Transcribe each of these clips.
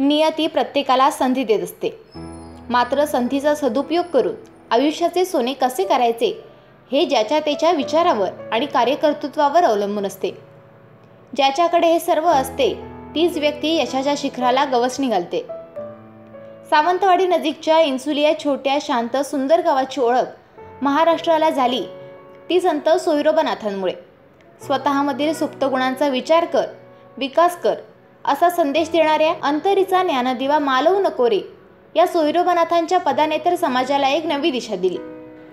नियती प्रत्येकाला संधी देत असते. मात्र संधीचा सदुपयोग करून आयुष्याचे सोने कसे करायचे हे ज्याच्या त्याच्या विचारावर आणि कार्यकर्तृत्वावर अवलंबून असते. ज्याच्याकडे हे सर्व असते तीच व्यक्ती यशाच्या शिखराला गवसणी घालते सावंतवाडी नजीकच्या इन्सुलिया छोट्या शांत सुंदर गावाची ओळख महाराष्ट्राला झाली. ती संत सोयरोबनाथांमुळे स्वतःमधील सुप्त गुणांचा विचार कर विकास कर असा संदेश देणाऱ्या अंतरीचा ज्ञानदिवा मालवू नको रे. या सोयरोबनाथांच्या पदाने तर समाजाला एक नवी दिशा दिली.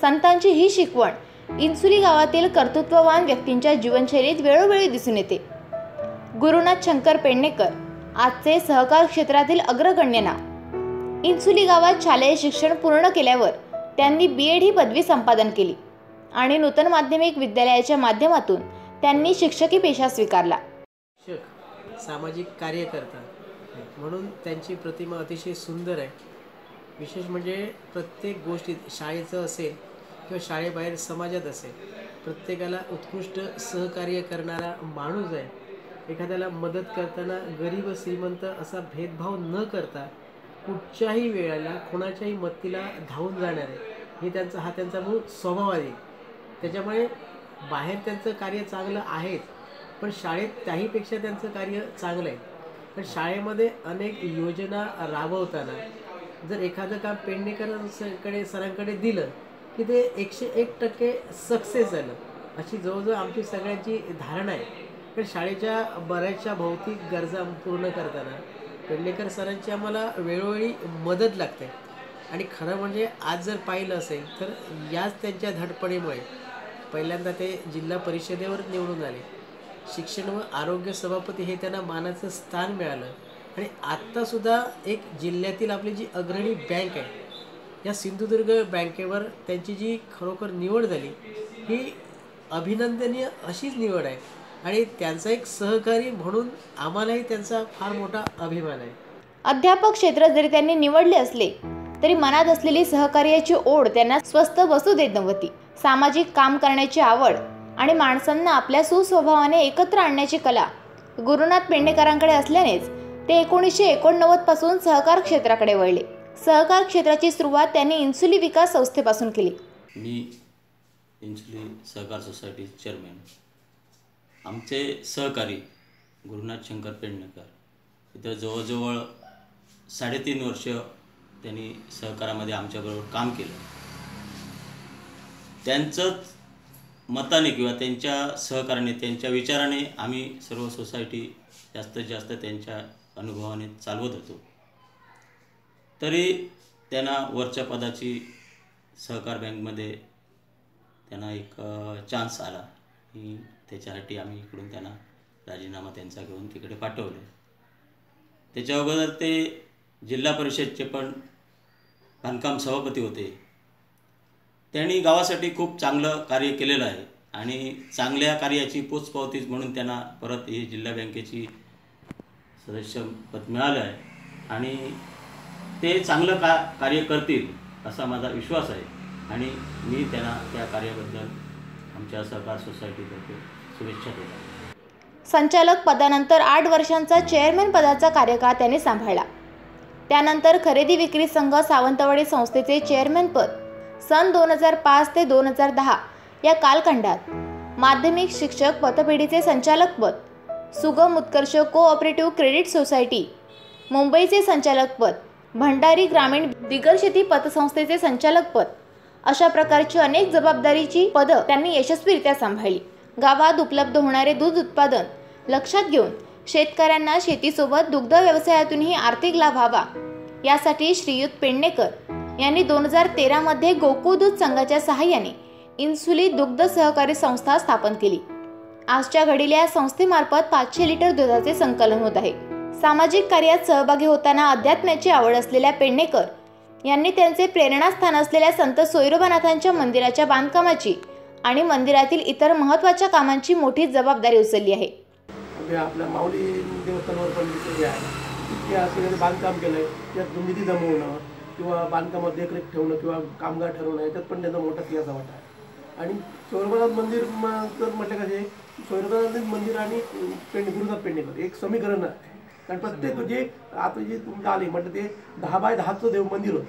संतांची ही शिकवण इन्सुली गावातील कर्तृत्ववान व्यक्तींच्या जीवनशैलीत वेळोवेळी दिसून येते. गुरुनाथ शंकर पेडणेकर आजचे सहकार क्षेत्रातील अग्रगण्य नाव इन्सुली गावात शालेय शिक्षण पूर्ण केल्यावर त्यांनी बी एड ही पदवी संपादन केली आणि नूतन माध्यमिक विद्यालयाच्या माध्यमातून त्यांनी शिक्षकी पेशा स्वीकारला. सामाजिक कार्य करतात. म्हणून त्यांची प्रतिमा अतिशय सुंदर आहे. विशेष म्हणजे प्रत्येक गोष्टीत शाळेचं असेल किंवा शाळेबाहेर समाजात असेल प्रत्येकाला उत्कृष्ट सहकार्य करणारा माणूस आहे. एखाद्याला मदत करताना गरीब व श्रीमंत असा भेदभाव न करता कुठच्याही वेळेला कोणाच्याही मत्तीला धावून जाणार आहे हे त्यांचा हा त्यांचा मूळ स्वभाव आहे. त्याच्यामुळे बाहेर त्यांचं कार्य चांगलं आहेच. पण शाळेत त्याहीपेक्षा त्यांचं कार्य चांगलं आहे. पण शाळेमध्ये अनेक योजना राबवताना जर एखादं काम पेडणेकरांकडे सरांकडे दिलं की ते एकशे एक टक्के सक्सेस झालं. अशी जवळजवळ आमची सगळ्यांची धारणा आहे. पण शाळेच्या बऱ्याचशा भौतिक गरजा पूर्ण करताना पेडणेकर सरांची आम्हाला वेळोवेळी मदत लागते. आणि खरं म्हणजे आज जर पाहिलं असेल तर याच त्यांच्या धडपडीमुळे पहिल्यांदा ते जिल्हा परिषदेवर निवडून आले. शिक्षण व आरोग्य सभापती हे त्यांना मानाचं स्थान मिळालं. आणि आत्तासुद्धा एक जिल्ह्यातील आपली जी अग्रणी बँक आहे या सिंधुदुर्ग बँकेवर त्यांची जी खरोखर निवड झाली ही अभिनंदनीय अशीच निवड आहे. आणि त्यांचा एक सहकारी म्हणून आम्हालाही त्यांचा फार मोठा अभिमान आहे. अध्यापक क्षेत्र जरी त्यांनी निवडले असले तरी मनात असलेली सहकार्याची ओढ त्यांना स्वस्त बसू देत नव्हती. सामाजिक काम करण्याची आवड आणि माणसांना आपल्या सुस्वभावाने एकत्र आणण्याची कला गुरुनाथ पेडणेकरांकडे असल्यानेच ते एकोणीसशे एकोणनव्वदपासून सहकार क्षेत्राकडे वळले. सहकार क्षेत्राची सुरुवात त्यांनी इन्सुली विकास संस्थेपासून केली. मी इन्सुली सहकार सोसायटी चेअरमॅन. आमचे सहकारी गुरुनाथ शंकर पेडणेकर इथं जवळजवळ साडेतीन वर्ष त्यांनी सहकारामध्ये आमच्याबरोबर काम केलं. त्यांचंच मताने किंवा त्यांच्या सहकार्याने त्यांच्या विचाराने आम्ही सर्व सोसायटी जास्तीत जास्त त्यांच्या अनुभवाने चालवत होतो. तरी त्यांना वरच्या पदाची सहकार बँकमध्ये त्यांना एक चान्स आला. की त्याच्यासाठी आम्ही इकडून त्यांना राजीनामा त्यांचा घेऊन तिकडे पाठवले. त्याच्या अगोदर ते जिल्हा परिषदचे पण बांधकाम सभापती होते. त्यांनी गावासाठी खूप चांगलं कार्य केलेलं आहे आणि चांगल्या कार्याची पोचपावतीच म्हणून त्यांना परत ही जिल्हा बँकेची सदस्यपद मिळालं आहे. आणि ते चांगलं का कार्य करतील असा माझा विश्वास आहे. आणि मी त्यांना त्या कार्याबद्दल आमच्या सहकार सोसायटीतर्फे शुभेच्छा देतो. संचालक पदानंतर आठ वर्षांचा चेअरमॅन पदाचा कार्यकाळ त्यांनी सांभाळला. त्यानंतर खरेदी विक्री संघ सावंतवाडी संस्थेचे चेअरमॅन पद सन दोन हजार पाच ते दोन हजार दहा या कालखंडात माध्यमिक शिक्षक पतपेढीचे संचालक पद सुगम उत्कर्ष कोऑपरेटिव्ह क्रेडिट सोसायटी मुंबईचे संचालक पद भंडारी ग्रामीण बिगर शेती पतसंस्थेचे संचालक पद अशा प्रकारची अनेक जबाबदारीची पदं त्यांनी यशस्वीरित्या सांभाळली. गावात उपलब्ध होणारे दूध उत्पादन लक्षात घेऊन शेतकऱ्यांना शेतीसोबत दुग्ध व्यवसायातूनही आर्थिक लाभ व्हावा यासाठी श्रीयुत पेडणेकर यांनी दोन हजार तेरामध्ये गोकुळ दूध संघाच्या सहाय्याने इन्सुली दुग्ध सहकारी संस्था स्थापन केली. आजच्या घडीला या संस्थेमार्फत पाचशे लिटर दुधाचे संकलन होत आहे. सामाजिक कार्यात सहभागी होताना अध्यात्माची आवड असलेल्या पेडणेकर यांनी त्यांचे प्रेरणास्थान असलेल्या संत सोयरोबानाथांच्या मंदिराच्या बांधकामाची आणि मंदिरातील इतर महत्त्वाच्या कामांची मोठी जबाबदारी उचलली आहे. आपल्या माऊली देवस्थानावर पण जे आहे असं बांधकाम केलं आहे त्यात जमवणं किंवा बांधकामात देखरेख ठेवणं किंवा कामगार ठरवणं याच्यात पण त्यांचा मोठा सिंहाचा वाटा आहे. आणि सोयरबानाथ मंदिर तर म्हटलं कसे सोयरबानाथ मंदिर आणि पेंड गुरुनाथ पेंडेकर एक समीकरण आहे. कारण प्रत्येक जे आता जे तुमचे आले म्हटलं ते दहा बाय दहाचं देव मंदिर होतं.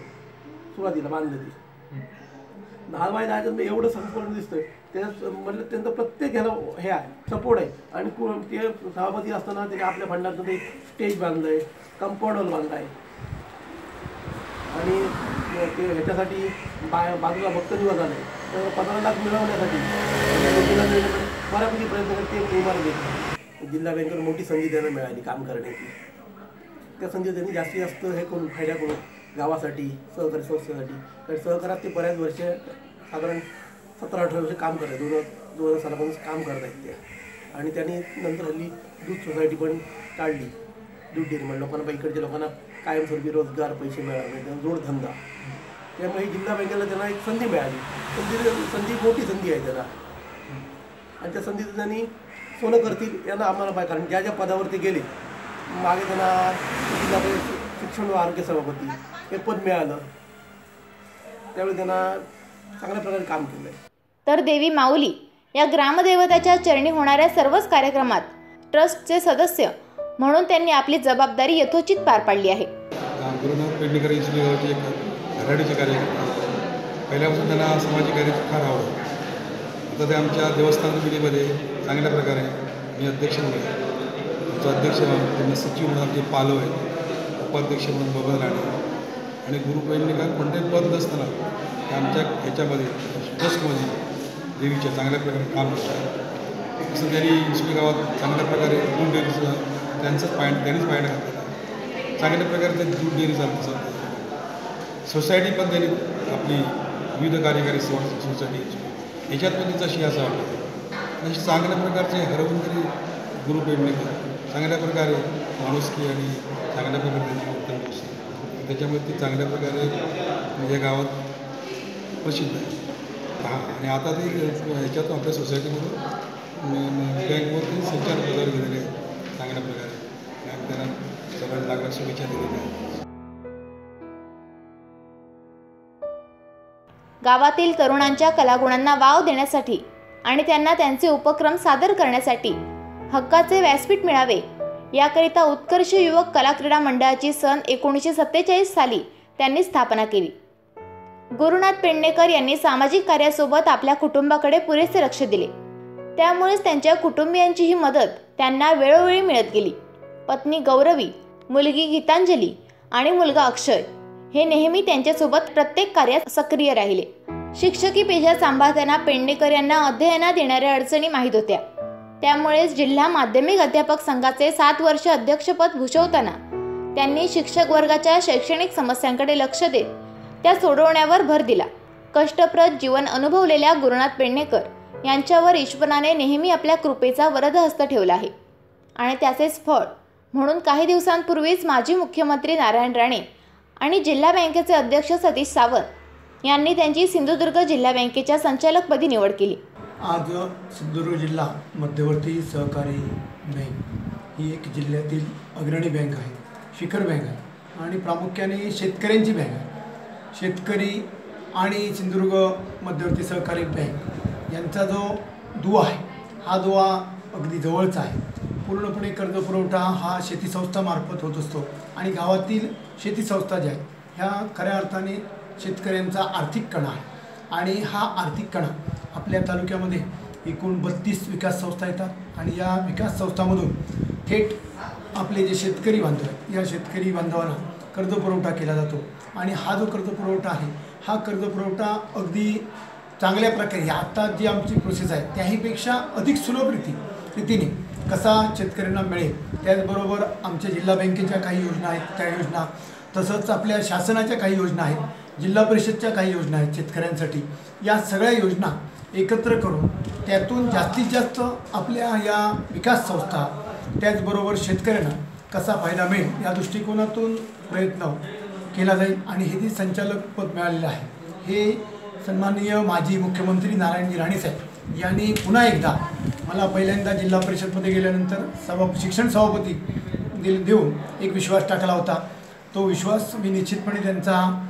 सुरुवातीला बांधलं ते. दहा बाय दहाचं एवढं संपूर्ण दिसतंय. त्याच्यात म्हटलं त्यांचं प्रत्येक ह्याला हे आहे सपोर्ट आहे. आणि कु- ते सभापती असताना त्याने आपल्या फंडातून ते स्टेज बांधलंय कंपाऊंड हॉल बांधलाय. आणि ते ह्याच्यासाठी बा बाजूला भक्त निवास आले तर पंधरा लाख मिळवण्यासाठी बऱ्यापैकी प्रयत्न करते ते इमारत जिल्हा बँकेवर मोठी संधी त्यांना मिळाली काम करण्याची. त्या संधी त्यांनी जास्तीत जास्त हे करून फायदा करून गावासाठी सहकारी संस्थेसाठी. कारण सहकारात ते बऱ्याच वर्ष साधारण सतरा अठरा वर्ष काम करत आहेत दोन दोन हजार सालापासून काम करत आहेत ते. आणि त्यांनी नंतर हल्ली दूध सोसायटी पण काढली. दूध डेअरी म्हणजे लोकांना इकडच्या लोकांना कायमस्वरूपी रोजगार पैसे मिळाले जोडधंदा त्यामुळे जिल्हा बँकेला त्यांना एक संधी मिळाली. संधी संधी मोठी संधी आहे त्याला. आणि त्या संधीचं त्यांनी सोनं करतील यांना आम्हाला पाहिजे कारण ज्या ज्या पदावरती गेले मागे त्यांना जिल्हा शिक्षण व आरोग्य सभापती हे पद मिळालं. त्यावेळी त्यांना चांगल्या प्रकारे काम केलं. आहे तर देवी माऊली या ग्रामदेवताच्या चरणी होणाऱ्या सर्वच कार्यक्रमात ट्रस्टचे सदस्य म्हणून त्यांनी आपली जबाबदारी यथोचित पार पाडली आहे. गुरुनाथ पेडणेकर इसली एक घराडीचे कार्यकर्ते. पहिल्यापासून त्यांना सामाजिक कार्य फार आवड आता ते आमच्या देवस्थान समितीमध्ये चांगल्या प्रकारे मी अध्यक्ष म्हणून आहे. आमचा अध्यक्ष म्हणून त्यांना सचिव म्हणून आमचे पालव आहेत. उपाध्यक्ष म्हणून बबन राणे. आणि गुरु पेडणेकर कोणत्याही पद नसताना ते आमच्या ह्याच्यामध्ये ट्रस्टमध्ये देवीच्या चांगल्या प्रकारे काम करतात. असं त्यांनी गावात चांगल्या प्रकारे गुरु देवीचं त्यांचंच पायंट त्यांनीच पायंट घातलेलं चांगल्या प्रकारे दूध डेअरी चालतं चालतं सोसायटी पण त्यांनी आपली विविध कार्यकारी सेवा सोसायटी याच्यात पण शिया असा वाटतो. अशी चांगल्या प्रकारचे हरवंतरी गुरु पेडणेकर चांगल्या प्रकारे माणुसकी आणि चांगल्या प्रकारे त्यांची वर्तणूक असते त्याच्यामुळे ती चांगल्या प्रकारे या गावात प्रसिद्ध आहे. हां आणि आता ते ह्याच्यात आपल्या सोसायटीमधून बँकवरती संचालक पदावर गेलेले आहेत चांगल्या प्रकारे आणि आम्ही त्यांना शुभेच्छा दिलेल्या आहेत गावातील तरुणांच्या कलागुणांना वाव देण्यासाठी आणि त्यांना त्यांचे उपक्रम सादर करण्यासाठी हक्काचे व्यासपीठ मिळावे याकरिता उत्कर्ष युवक कला क्रीडा मंडळाची सन एकोणीसशे सत्तेचाळीस साली त्यांनी स्थापना केली. गुरुनाथ पेडणेकर यांनी सामाजिक कार्यासोबत आपल्या कुटुंबाकडे पुरेसे लक्ष दिले. त्यामुळेच त्यांच्या कुटुंबियांचीही मदत त्यांना वेळोवेळी मिळत गेली. पत्नी गौरवी मुलगी गीतांजली आणि मुलगा अक्षय हे नेहमी त्यांच्यासोबत प्रत्येक कार्यात सक्रिय राहिले. शिक्षकी पेजा सांभाळताना पेडणेकर यांना अध्ययनात येणाऱ्या अडचणी माहीत होत्या. त्यामुळेच जिल्हा माध्यमिक अध्यापक संघाचे सात वर्ष अध्यक्षपद भूषवताना त्यांनी शिक्षक वर्गाच्या शैक्षणिक समस्यांकडे लक्ष देत त्या सोडवण्यावर भर दिला. कष्टप्रद जीवन अनुभवलेल्या गुरुनाथ पेडणेकर यांच्यावर ईश्वराने नेहमी आपल्या कृपेचा वरदहस्त ठेवला आहे. आणि त्याचेच फळ म्हणून काही दिवसांपूर्वीच माजी मुख्यमंत्री नारायण राणे आणि जिल्हा बँकेचे अध्यक्ष सतीश सावंत यांनी त्यांची सिंधुदुर्ग जिल्हा बँकेच्या संचालकपदी निवड केली. आज सिंधुदुर्ग जिल्हा मध्यवर्ती सहकारी बँक ही एक जिल्ह्यातील अग्रणी बँक आहे शिखर बँक आहे आणि प्रामुख्याने शेतकऱ्यांची बँक आहे. शेतकरी आणि सिंधुदुर्ग मध्यवर्ती सहकारी बँक यांचा जो दुवा आहे हा दुवा अगदी जवळचा आहे. पूर्णपणे कर्जपुरवठा हा शेती संस्थामार्फत होत असतो. आणि गावातील शेती संस्था ज्या आहेत ह्या खऱ्या अर्थाने शेतकऱ्यांचा आर्थिक कणा आहे. आणि हा आर्थिक कणा आपल्या तालुक्यामध्ये एकूण बत्तीस विकास संस्था येतात. आणि या विकास संस्थांमधून थेट आपले जे शेतकरी बांधव आहेत या शेतकरी बांधवांना कर्जपुरवठा केला जातो. आणि हा जो कर्जपुरवठा आहे हा कर्जपुरवठा अगदी चांगल्या प्रकारे आत्ता जी आमची प्रोसेस आहे त्याहीपेक्षा अधिक सुलभ रीती रीतीने कसा शेतकऱ्यांना मिळेल त्याचबरोबर आमच्या जिल्हा बँकेच्या काही योजना आहेत त्या योजना तसंच आपल्या शासनाच्या काही योजना आहेत जिल्हा परिषदच्या काही योजना आहेत शेतकऱ्यांसाठी या सगळ्या योजना एकत्र करून त्यातून जास्तीत जास्त आपल्या या विकास संस्था त्याचबरोबर शेतकऱ्यांना कसा फायदा मिळेल या दृष्टिकोनातून प्रयत्न केला जाईल आणि हे जे संचालक पद मिळालेलं आहे हे सन्माननीय माजी मुख्यमंत्री नारायणजी राणेसाहेब यांनी पुन्हा एकदा मला पहिल्यांदा जिल्हा परिषदमध्ये गेल्यानंतर सभा शिक्षण सभापती दिल देऊन एक विश्वास टाकला होता. तो विश्वास मी निश्चितपणे त्यांचा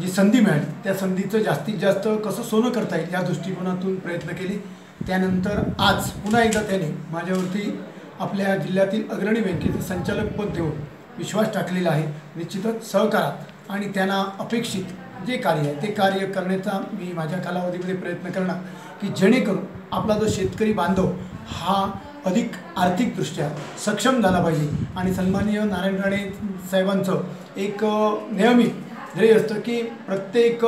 जी संधी मिळाली त्या संधीचं जास्तीत जास्त कसं सोनं करता येईल या दृष्टिकोनातून प्रयत्न केले. त्यानंतर आज पुन्हा एकदा त्याने माझ्यावरती आपल्या जिल्ह्यातील अग्रणी बँकेचं संचालकपद देऊन विश्वास टाकलेला आहे. निश्चितच सहकारात आणि त्यांना अपेक्षित जे कार्य आहे ते कार्य करण्याचा मी माझ्या कालावधीमध्ये प्रयत्न करणार की जेणेकरून आपला जो शेतकरी बांधव हा अधिक आर्थिकदृष्ट्या सक्षम झाला पाहिजे. आणि सन्माननीय नारायण राणे साहेबांचं एक नियमित ध्येय असतं की प्रत्येक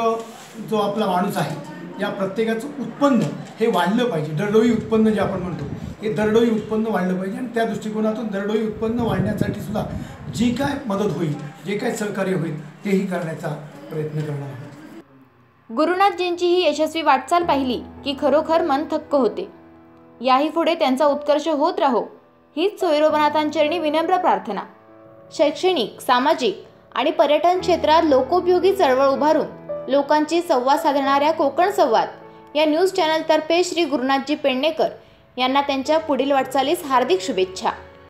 जो आपला माणूस आहे या प्रत्येकाचं उत्पन्न हे वाढलं पाहिजे. दरडोई उत्पन्न जे आपण म्हणतो हे दरडोई उत्पन्न वाढलं पाहिजे आणि त्या दृष्टिकोनातून दरडोई उत्पन्न वाढण्यासाठी सुद्धा जी काय मदत होईल जे काय सहकार्य होईल तेही करण्याचा प्रयत्न करणार आहोत. गुरुनाथजींची ही यशस्वी वाटचाल पाहिली की खरोखर मन थक्क होते. याही पुढे त्यांचा उत्कर्ष होत राहो हीच सोयरोबनाथांचरणी विनम्र प्रार्थना. शैक्षणिक सामाजिक आणि पर्यटन क्षेत्रात लोकोपयोगी चळवळ उभारून लोकांची संवाद साधणाऱ्या कोकण संवाद या न्यूज चॅनलतर्फे श्री गुरुनाथजी पेडणेकर यांना त्यांच्या पुढील वाटचालीस हार्दिक शुभेच्छा.